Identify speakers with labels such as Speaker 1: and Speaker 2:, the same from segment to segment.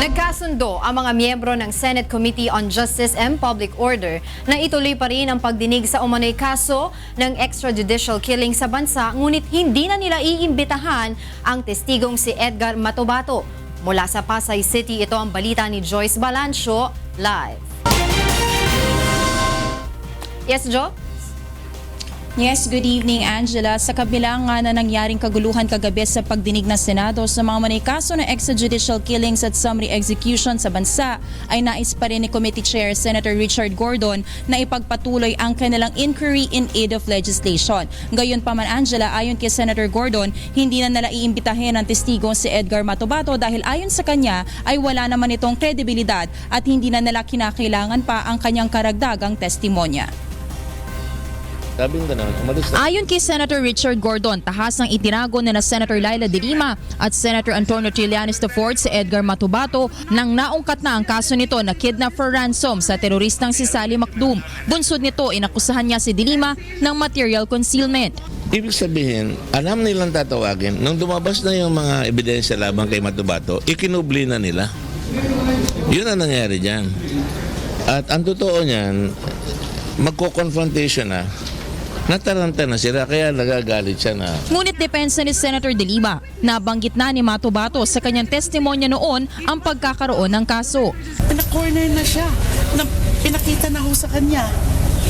Speaker 1: Nagkasundo ang mga miyembro ng Senate Committee on Justice and Public Order na ituloy pa rin ang pagdinig sa umano'y kaso ng extrajudicial killing sa bansa ngunit hindi na nila iimbitahan ang testigong si Edgar Matobato. Mula sa Pasay City, ito ang balita ni Joyce Balancho, live. Yes, Jo?
Speaker 2: Yes, good evening Angela. Sa kabila nga na nangyaring kaguluhan kagabi sa pagdinig ng Senado sa mga manay kaso ng extrajudicial killings at summary execution sa bansa, ay nais pa rin ni Committee Chair Senator Richard Gordon na ipagpatuloy ang kanilang inquiry in aid of legislation. Gayon pa man Angela, ayon kay Senator Gordon, hindi na nila iimbitahin ang testigo si Edgar Matobato dahil ayon sa kanya ay wala naman itong kredibilidad at hindi na nila kinakailangan pa ang kanyang karagdagang testimonya.
Speaker 3: Sabi ko na, umalis na.
Speaker 2: Ayon kay Senator Richard Gordon, tahasang itinago na na Senator Laila De Lima at Senator Antonio Trillanes IV si Edgar Matubato nang naungkat na ang kaso nito na kidnap for ransom sa teroristang si Sally Macdum. Bunsod nito, inakusahan niya si De Lima ng material concealment.
Speaker 3: Ibig sabihin, alam nilang tatawagin, nung dumabas na yung mga ebidensya laban kay Matubato, ikinubli na nila. Yun ang nangyari dyan. At ang totoo niyan, magko-confrontation na, nataranta na sila, kaya nagagalit siya na
Speaker 2: Ngunit depensa ni Senator De Lima, nabanggit na ni Matubato sa kanyang testimonya noon ang pagkakaroon ng kaso.
Speaker 4: pina-corner na siya. Na, pinakita na ho sa kanya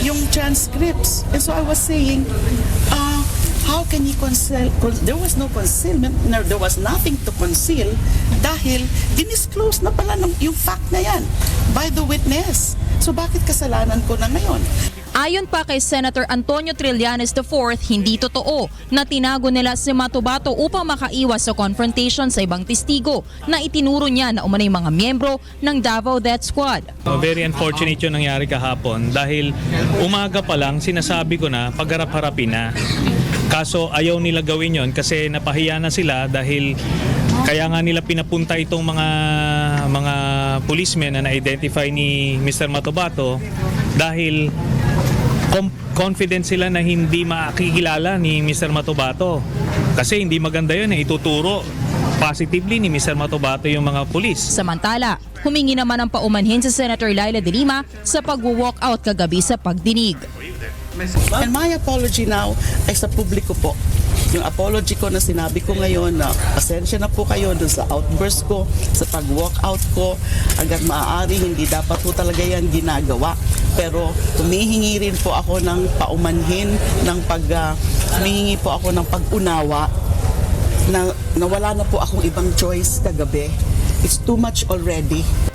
Speaker 4: yung transcripts. And so I was saying, uh, how can he conceal? Con- there was no concealment, no, there was nothing to conceal dahil dinisclose na pala ng, yung fact na yan by the witness. So bakit kasalanan ko na ngayon?
Speaker 2: Ayon pa kay Senator Antonio Trillanes IV, hindi totoo na tinago nila si Matubato upang makaiwas sa confrontation sa ibang testigo na itinuro niya na umanay mga miyembro ng Davao Death Squad.
Speaker 5: Oh, very unfortunate yung nangyari kahapon dahil umaga pa lang sinasabi ko na pagharap-harapin na. Kaso ayaw nila gawin yon kasi napahiya na sila dahil kaya nga nila pinapunta itong mga mga policemen na na-identify ni Mr. Matobato dahil confident sila na hindi makikilala ni Mr. Matobato. Kasi hindi maganda yun eh, ituturo positively ni Mr. Matobato yung mga pulis.
Speaker 2: Samantala, humingi naman ang paumanhin sa Senator Laila De Lima sa pag-walk out kagabi sa pagdinig.
Speaker 4: And my apology now ay sa publiko po. Yung apology ko na sinabi ko ngayon na pasensya na po kayo dun sa outburst ko, sa pag-walk out ko, hanggang maaari hindi dapat po talaga yan ginagawa. Pero humihingi rin po ako ng paumanhin, ng pag, ah, humihingi po ako ng pag-unawa na nawala na po akong ibang choice kagabi. It's too much already.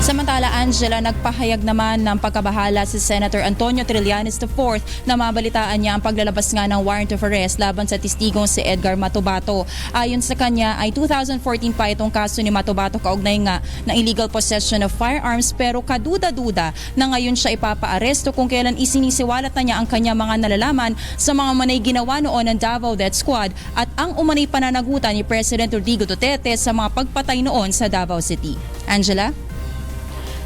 Speaker 2: Samantala, Angela, nagpahayag naman ng pagkabahala si Senator Antonio Trillanes IV na mabalitaan niya ang paglalabas nga ng warrant of arrest laban sa testigong si Edgar Matubato. Ayon sa kanya, ay 2014 pa itong kaso ni Matubato kaugnay nga ng illegal possession of firearms pero kaduda-duda na ngayon siya ipapaaresto kung kailan isinisiwalat na niya ang kanya mga nalalaman sa mga manay ginawa noon ng Davao Death Squad at ang umanay pananagutan ni President Rodrigo Duterte sa mga pagpatay noon sa Davao City. Angela?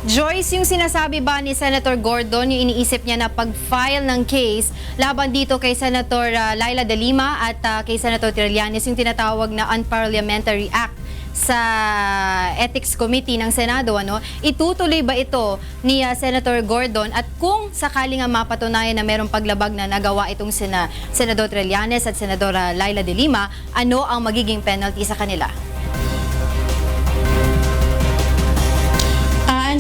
Speaker 1: Joyce, yung sinasabi ba ni Senator Gordon, yung iniisip niya na pag-file ng case laban dito kay Senator uh, Laila De Lima at uh, kay Senator Trillanes, yung tinatawag na Unparliamentary Act sa Ethics Committee ng Senado, ano, itutuloy ba ito ni uh, Senator Gordon at kung sakali nga mapatunayan na merong paglabag na nagawa itong sina, Senador Trillanes at Senador uh, Laila De Lima, ano ang magiging penalty sa kanila?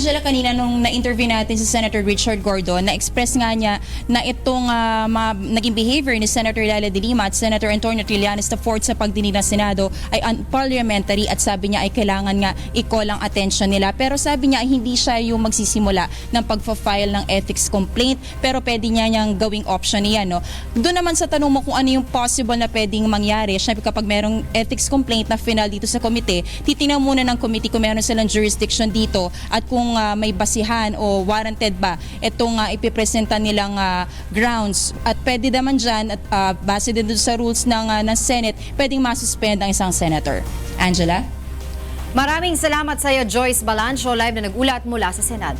Speaker 2: Angela, kanina nung na-interview natin si Senator Richard Gordon, na-express nga niya na itong ah, mga naging behavior ni Senator Laila de Lima at Senator Antonio Trillanes IV sa pagdinig ng Senado ay unparliamentary at sabi niya ay kailangan nga i-call ang attention nila. Pero sabi niya ay hindi siya yung magsisimula ng pagfa-file ng ethics complaint pero pwede niya niyang gawing option niya. No? Doon naman sa tanong mo kung ano yung possible na pwedeng mangyari, syempre kapag merong ethics complaint na final dito sa komite, titingnan muna ng committee kung meron silang jurisdiction dito at kung ah, may basihan o warranted ba itong uh, ipipresenta nilang ah, grounds at pwede naman dyan at ah, base din sa rules ng, ah, ng Senate, pwedeng masuspend ang isang senator. Angela?
Speaker 1: Maraming salamat sa iyo, Joyce Balancho, live na nag-ulat mula sa Senado.